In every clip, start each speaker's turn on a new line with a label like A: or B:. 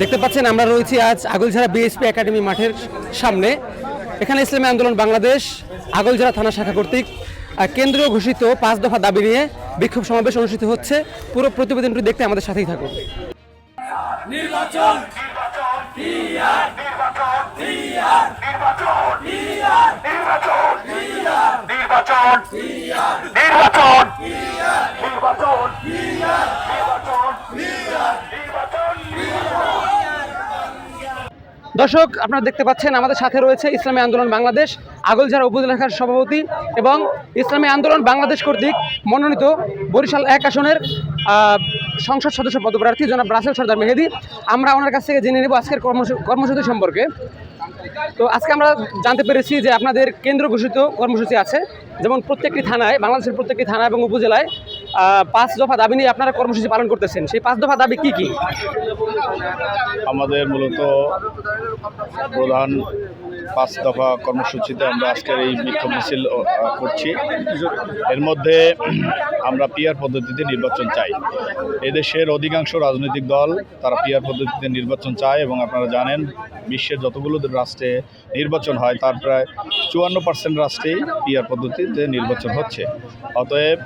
A: দেখতে পাচ্ছেন, আমরা রয়েছি আজ আগলঝাড়া বিএসপি একাডেমি মাঠের সামনে। এখানে ইসলামী আন্দোলন বাংলাদেশ আগলঝাড়া থানা শাখা কর্তৃক কেন্দ্রীয় ঘোষিত পাঁচ দফা দাবি নিয়ে বিক্ষোভ সমাবেশ অনুষ্ঠিত হচ্ছে। পুরো প্রতিবেদনটি দেখতে আমাদের সাথেই থাকুন।
B: নির্বাচন! নির্বাচন! নির্বাচন!
A: দর্শক, আপনারা দেখতে পাচ্ছেন আমাদের সাথে রয়েছে ইসলামী আন্দোলন বাংলাদেশ, আগলঝাড়া উপজেলা শাখার সভাপতি এবং ইসলামী আন্দোলন বাংলাদেশ কর্তৃক মনোনীত বরিশাল এক আসনের সংসদ সদস্য পদপ্রার্থী জনাব রাসেল সর্দার মেহেদি। আমরা ওনার কাছ থেকে জেনে নেব আজকের কর্মসূ- কর্মসূচি সম্পর্কে। তো আজকে আমরা জানতে পেরেছি যে আপনাদের কেন্দ্র ঘোষিত কর্মসূচি আছে, যেমন প্রত্যেকটি থানায়, বাংলাদেশের প্রত্যেকটি থানা এবং উপজেলায় পাঁচ দফা দাবি নিয়ে আপনারা কর্মসূচি পালন করতেছেন। সেই পাঁচ দফা দাবি কি কি?
C: আমাদের মূলত প্রধান পাঁচ দফা কর্মসূচিতে আমরা আজকের এই বিক্ষোভ মিছিল করছি। এর মধ্যে আমরা পিয়ার পদ্ধতিতে নির্বাচন চাই। এদেশের অধিকাংশ রাজনৈতিক দল তারা পিয়ার পদ্ধতিতে নির্বাচন চায় এবং আপনারা জানেন, বিশ্বের যতগুলো রাষ্ট্রে নির্বাচন হয়, তার প্রায় চুয়ান্ন পার্সেন্ট রাষ্ট্রেই পিয়ার পদ্ধতিতে নির্বাচন হচ্ছে। অতএব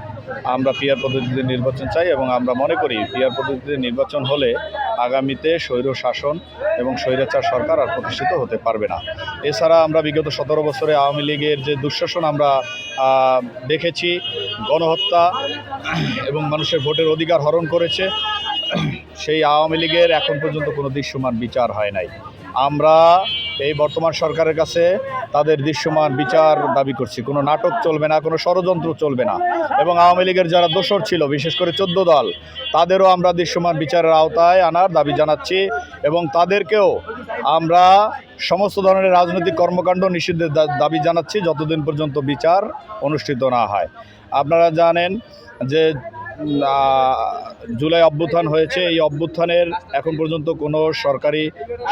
C: আমরা পিয়ার পদ্ধতিতে নির্বাচন চাই এবং আমরা মনে করি পিয়ার পদ্ধতিতে নির্বাচন হলে আগামীতে স্বৈর শাসন এবং স্বৈরাচার সরকার আর প্রতিষ্ঠিত হতে পারবে না। এছাড়া আমরা বিগত সতেরো বছরে আওয়ামী লীগের যে দুঃশাসন আমরা দেখেছি, গণহত্যা এবং মানুষের ভোটের অধিকার হরণ করেছে, সেই আওয়ামী লীগের এখন পর্যন্ত কোনো দৃশ্যমান বিচার হয় নাই। আমরা এই বর্তমান সরকারের কাছে তাদের দৃশ্যমান বিচার দাবি করছি। কোনো নাটক চলবে না, কোনো ষড়যন্ত্র চলবে না। এবং আওয়ামী লীগের যারা দোষর ছিল, বিশেষ করে চোদ্দ দল, তাদেরও আমরা দৃশ্যমান বিচারের আওতায় আনার দাবি জানাচ্ছি এবং তাদেরকেও আমরা সমস্ত ধরনের রাজনৈতিক কর্মকাণ্ড নিষিদ্ধের দাবি জানাচ্ছি, যতদিন পর্যন্ত বিচার অনুষ্ঠিত না হয়। আপনারা জানেন যে জুলাই অভ্যুত্থান হয়েছে। এই অভ্যুত্থানের এখন পর্যন্ত কোনো সরকারি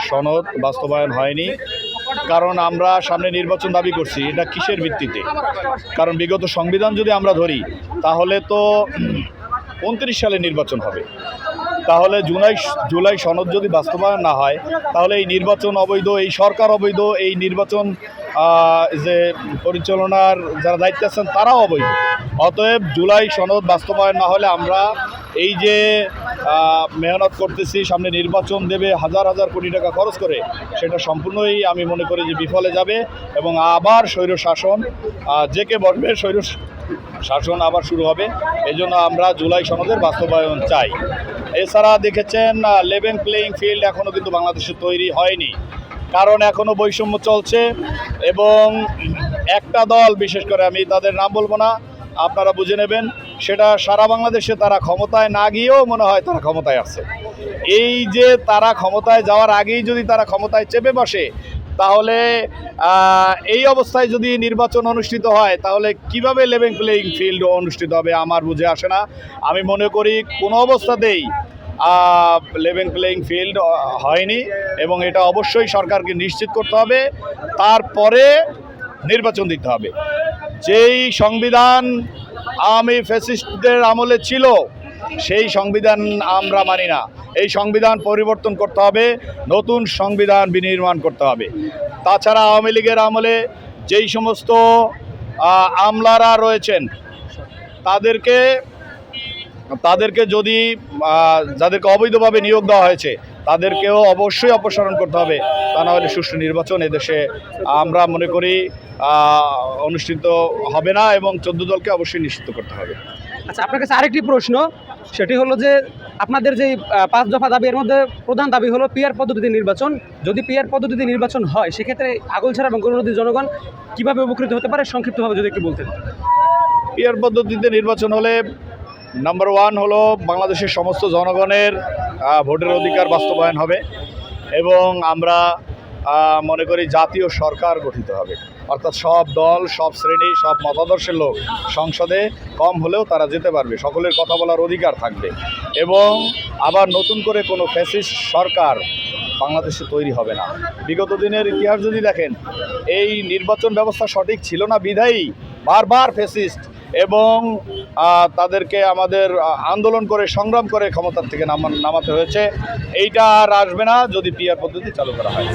C: সনদ বাস্তবায়ন হয়নি। কারণ আমরা সামনে নির্বাচন দাবি করছি, এটা কিসের ভিত্তিতে? কারণ বিগত সংবিধান যদি আমরা ধরি, তাহলে তো উনত্রিশ সালে নির্বাচন হবে। তাহলে জুলাই জুলাই সনদ যদি বাস্তবায়ন না হয়, তাহলে এই নির্বাচন অবৈধ, এই সরকার অবৈধ, এই নির্বাচন যে পরিচালনার যারা দায়িত্বে আছেন, তারাও অবৈধ। অতএব জুলাই সনদ বাস্তবায়ন না হলে আমরা এই যে মেহনত করতেছি, সামনে নির্বাচন দেবে, হাজার হাজার কোটি টাকা খরচ করে, সেটা সম্পূর্ণই আমি মনে করি যে বিফলে যাবে এবং আবার স্বৈর শাসন যে কে বসবে, স্বৈর শাসন আবার শুরু হবে। এই জন্য আমরা জুলাই সনদের বাস্তবায়ন চাই। এছাড়া দেখেছেন লেভেন প্লেয়িং ফিল্ড এখনও কিন্তু বাংলাদেশে তৈরি হয়নি। কারণ এখনও বৈষম্য চলছে এবং একটা দল, বিশেষ করে আমি তাদের নাম বলব না আপনারা বুঝে নেবেন, সেটা সারা বাংলাদেশে তারা ক্ষমতায় না গিয়েও মনে হয় তারা ক্ষমতায় আছে। এই যে তারা ক্ষমতায় যাওয়ার আগেই যদি তারা ক্ষমতায় চেপে বসে, তাহলে এই অবস্থায় যদি নির্বাচন অনুষ্ঠিত হয়, তাহলে কীভাবে লেভেল প্লেয়িং ফিল্ড অনুষ্ঠিত হবে আমার বুঝে আসে না। আমি মনে করি কোনো অবস্থাতেই লেভেল প্লেয়িং ফিল্ড হয়নি এবং এটা অবশ্যই সরকারকে নিশ্চিত করতে হবে। তারপরে নির্বাচন দিতে হবে। যেই সংবিধান আওয়ামী ফ্যাসিস্টদের আমলে ছিল, সেই সংবিধান আমরা মানি না। এই সংবিধান পরিবর্তন করতে হবে, নতুন সংবিধান বিনির্মাণ করতে হবে। তাছাড়া আওয়ামী লীগের আমলে যেই সমস্ত আমলারা রয়েছেন, তাদেরকে তাদেরকে যদি যাদেরকে অবৈধভাবে নিয়োগ দেওয়া হয়েছে, তাদেরকেও অবশ্যই অপসারণ করতে হবে। তা না হলে সুষ্ঠু নির্বাচন এদেশে আমরা মনে করি অনুষ্ঠিত হবে না এবং চোদ্দ দলকে অবশ্যই নিশ্চিত করতে হবে।
A: আচ্ছা আপনার কাছে আরেকটি প্রশ্ন সেটি হলো যে আপনাদের যে পাঁচ দফা দাবি এর মধ্যে প্রধান দাবি হলো পিয়ার পদ্ধতিতে নির্বাচন। যদি পিয়ার পদ্ধতিতে নির্বাচন হয় সেক্ষেত্রে আগলছাড়া এবং গরুনদীর জনগণ কীভাবে উপকৃত হতে পারে? সংক্ষিপ্তভাবে যদি একটু বলতেন।
C: পিয়ার পদ্ধতিতে নির্বাচন হলে নাম্বার ওয়ান হলো বাংলাদেশের সমস্ত জনগণের ভোটের অধিকার বাস্তবায়ন হবে এবং আমরা মনে করি জাতীয় সরকার গঠিত হবে। অর্থাৎ সব দল, সব শ্রেণি, সব মতাদর্শের লোক সংসদে কম হলেও তারা যেতে পারবে। সকলের কথা বলার অধিকার থাকবে। এবং আবার নতুন করে কোনো ফ্যাসিস্ট সরকার বাংলাদেশে তৈরি হবে না। বিগত দিনের ইতিহাস যদি দেখেন, এই নির্বাচন ব্যবস্থা সঠিক ছিল না, বিধায়ী বারবার ফেসিস্ট এবং তাদেরকে আমাদের আন্দোলন করে, সংগ্রাম করে ক্ষমতার থেকে নামাতে হয়েছে। এইটা আর আসবে না যদি পিআর পদ্ধতি চালু করা হয়।